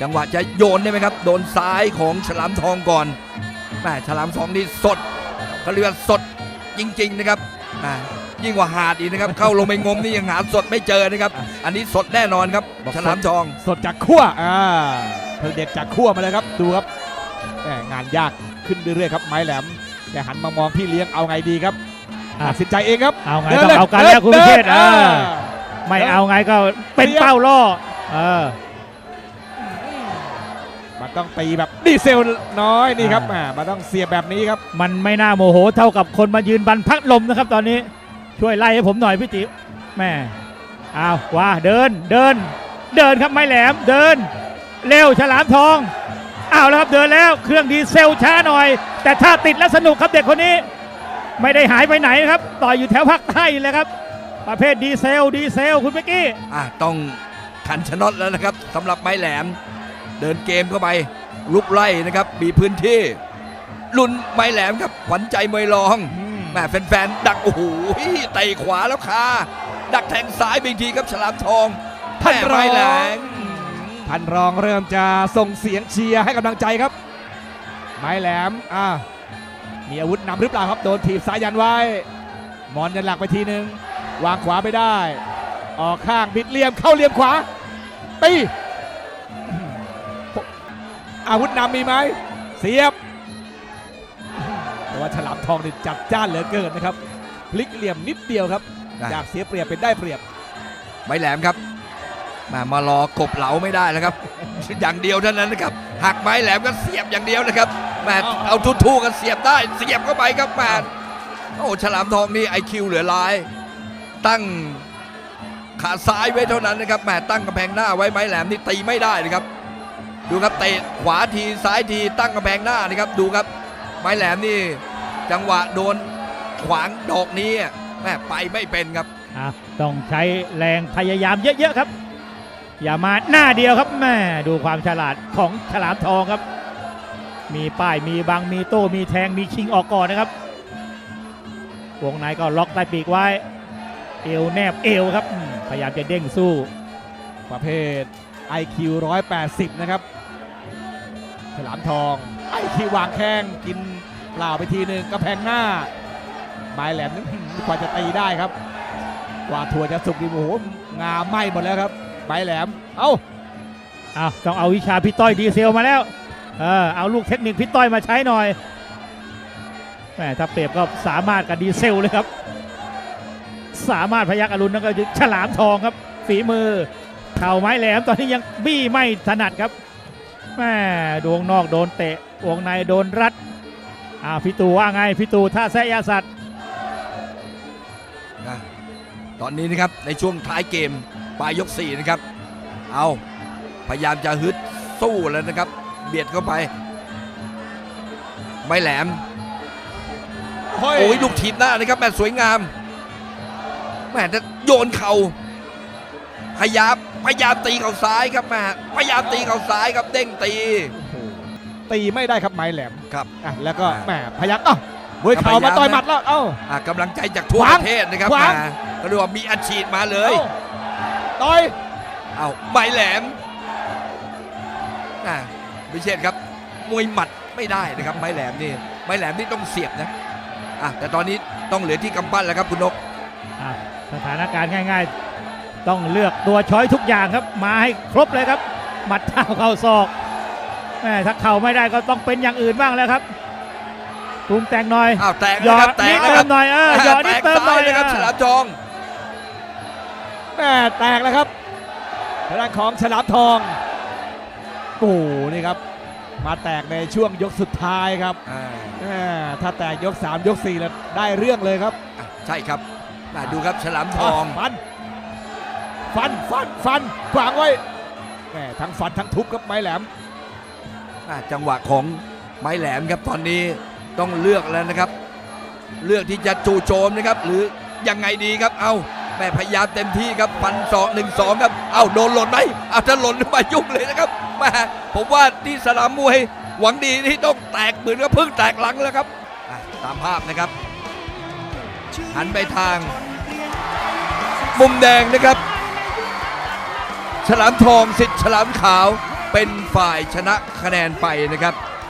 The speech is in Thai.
จังหวะจะโยนได้ไหมครับ โดนซ้ายของฉลามทองก่อนแม่ฉลามทองนี่สดเขาเรียกว่าสดจริง ๆ นะครับอ่ายิ่งกว่าหาดอีกนะครับ เข้าลงไปงมนี่ยังหาสดไม่เจอนะครับ อันนี้สดแน่นอนครับบอกสดฉลามทองสดจากขั้วอ่าเพิ่งเด็ดจากขั้วมาเลยครับดูครับแหม่งานยากขึ้นเรื่อยๆครับไม้แหลมแกหันมามองพี่เลี้ยงเอาไงดีครับอะตัดสินใจเองครับเอาไงดิต้องลยเอากันแล้วคุณพิเชษดินอ่าอ่าไม่เอาไงก็เป็นเรียบเป้าล่อเออ มันต้องตีแบบดีเซลน้อยนี่ครับอ่าอ่ามันต้องเสียบแบบนี้ครับ มันไม่น่าโมโหเท่ากับคนมายืนบันพัดลมนะครับตอนนี้ช่วยไล่ให้ผมหน่อยพี่ติแม่เอาว่าเดินเดิน เดินครับไม้แหลมเดิน เร็วฉลามทองเอาแล้วครับเดินแล้วเครื่องดีเซลช้าหน่อย แต่ถ้าติดแล้วสนุกครับเด็กคนนี้ ไม่ได้หายไปไหนครับต่อยอยู่แถวภาคใต้เลยครับ ประเภทดีเซลดีเซลคุณเป๊กกี้อะต้องขันชะน็อตแล้วนะครับสำหรับไม้แหลม เดินเกมเข้าไป ลุกไล่นะครับ มีพื้นที่ลุนไม้แหลมครับขวัญใจมวยรองแหม่แฟนๆดักโอ้โหเตะขวาแล้วคาดักแทงซ้ายไปอีกทีครับฉลามทองท่านแม่รองไม้แหลมท่านรองเริ่มจะส่งเสียงเชียร์ให้กำลังใจครับ ไม้แหลมอ่ามีอาวุธนำหรือเปล่าครับโดนถีบสายยันไว้ มอนยันหลักไปทีหนึ่งวางขวาไม่ได้ ออกข้างบิดเหลี่ยมเข้าเหลี่ยมขวาตี อาวุธนำมีไหมเสียบ แต่ว่าฉลามทองนี่จัดจ้านเหลือเกินนะครับ พลิกเหลี่ยมนิดเดียวครับได้จากเสียเปรียบเป็นได้เปรียบไม้แหลมครับแม่มารอกบเหลาไม่ได้แล้วครับ อย่างเดียวเท่านั้นนะครับหักไม้แหลมก็เสียบอย่างเดียวนะครับแม่เอาทุ่ๆกันเสียบได้ เสียบเข้าไปครับแม่โอ้ฉลามทองนี่ไอคิวเหลือหลาย ตั้งขาซ้ายไว้เท่านั้นนะครับแหม่ตั้งกำแพงหน้าไว้ไม้แหลมนี่ตีไม่ได้นะครับ ดูครับเตะขวาทีซ้ายทีตั้งกำแพงหน้านะครับดูครับ ไม้แหลมนี่ จังหวะโดนขวางดอกนี้แม่ไปไม่เป็นครับอะต้องใช้แรงพยายามเยอะๆครับ อย่ามาหน้าเดียวครับแม่ดูความฉลาดของฉลามทองครับ มีป้ายมีบังมีโต้มีแทงมีชิงออกก่อนนะครับวงในก็ล็อกใต้ปีกไว้ เอวแนบเอวครับอืมพยายามจะเด้งสู้ ประเภท IQ 180 นะครับ ฉลามทอง IQ วางแข้งกินเปล่าไปทีหนึ่งกระแพงหน้าไม้แหลมนั้นกว่าจะตีได้ครับกว่าถั่วจะสุกดีโอ้โหงาไหม้หมดแล้วครับไม้แหลม เอ้าอ้าวต้องเอาวิชาพี่ต้อยดีเซลมาแล้วเออเอาลูกเทคนิคพี่ต้อยมาใช้หน่อยแหมถ้าเปรียบก็สามารถกับดีเซลเลยครับ สามารถพยักอรุณนั่นก็คือฉลามทองครับฝีมือเข่าไม้แหลมตอนนี้ยังบี้ไม่ถนัดครับ แม่ดวงนอกโดนเตะวงในโดนรัดอ้าวพี่ตูว่าไงพี่ตูท่าแซะยาสัตว์นะตอนนี้นะครับในช่วงท้ายเกมปลายยก4นะครับ เอาพยายามจะฮึดสู้แล้วนะครับ เบียดเข้าไป ไม่แหลมโอ้ยลูกถีบหน้านะครับแม่สวยงามแม่จะโยนเข่าพยายาม พยายามตีเข่าซ้ายครับแม่พยายามตีเข่าซ้ายครับเด้งตีโอ้โหตีไม่ได้ครับไม้แหลมครับอะแล้วก็อ่าแหมพยักเอ้าบวยเข่าพยายามมาต่อยนะหมัดแล้วเอ้า อะกำลังใจจากทั่วขวางประเทศนะครับขวางมาก็เรียกว่ามีอัดฉีดมาเลยเอ้าต่อยเอาไม่แหลมอะพิเชษครับมวยหมัดไม่ได้นะครับไม้แหลมนี่ไม้แหลมนี่ต้องเสียบนะอะแต่ตอนนี้ต้องเหลือที่กำปั้นแล้วครับคุณนก อะสถานการณ์ง่ายๆ ต้องเลือกตัวช้อยทุกอย่างครับ มาให้ครบเลยครับหมัดเท้าเข่าศอกแม่ถ้าเข่าไม่ได้ก็ต้องเป็นอย่างอื่นบ้างแล้วครับปรุงแต่งหน่อยอ้าวแตกหยนะอครัดบแตนิกดนะเติครัมบหน่อยเออหยอดนิดเติมหน่อยแตกซ้ายนะครับฉลามทองแม่แตกแล้วครับทางด้านของฉลามทองโอ้โหนี่ครับ มาแตกในช่วงยกสุดท้ายครับอ่าแม่ถ้าแตกยก 3 ยก4แล้วได้เรื่องเลยครับอะใช่ครับอะดูครับฉลามทองฟัน ฟันฟันฟันขวางไว้แม่ทั้งฟันทั้งทุบครับไม้แหลมอะจังหวะของไม้แหลมครับตอนนี้ต้องเลือกแล้วนะครับ เลือกที่จะจู่โจมนะครับ หรือยังไงดีครับเอาแม่พยายามเต็มที่ครับฟันสองหนึ่งสองครับเอาโดนหล่นไหมเอาถ้าหล่นมายุ่งเลยนะครับแม่ผมว่าที่สนามมวยหวังดีที่ต้องแตกเหมือนกับเพิ่งแตกหลังแล้วครับตามภาพนะครับ หันไปทาง มุมแดงนะครับ ฉลามทองสิทธิ์ฉลามขาวเป็นฝ่ายชนะคะแนนไปนะครับ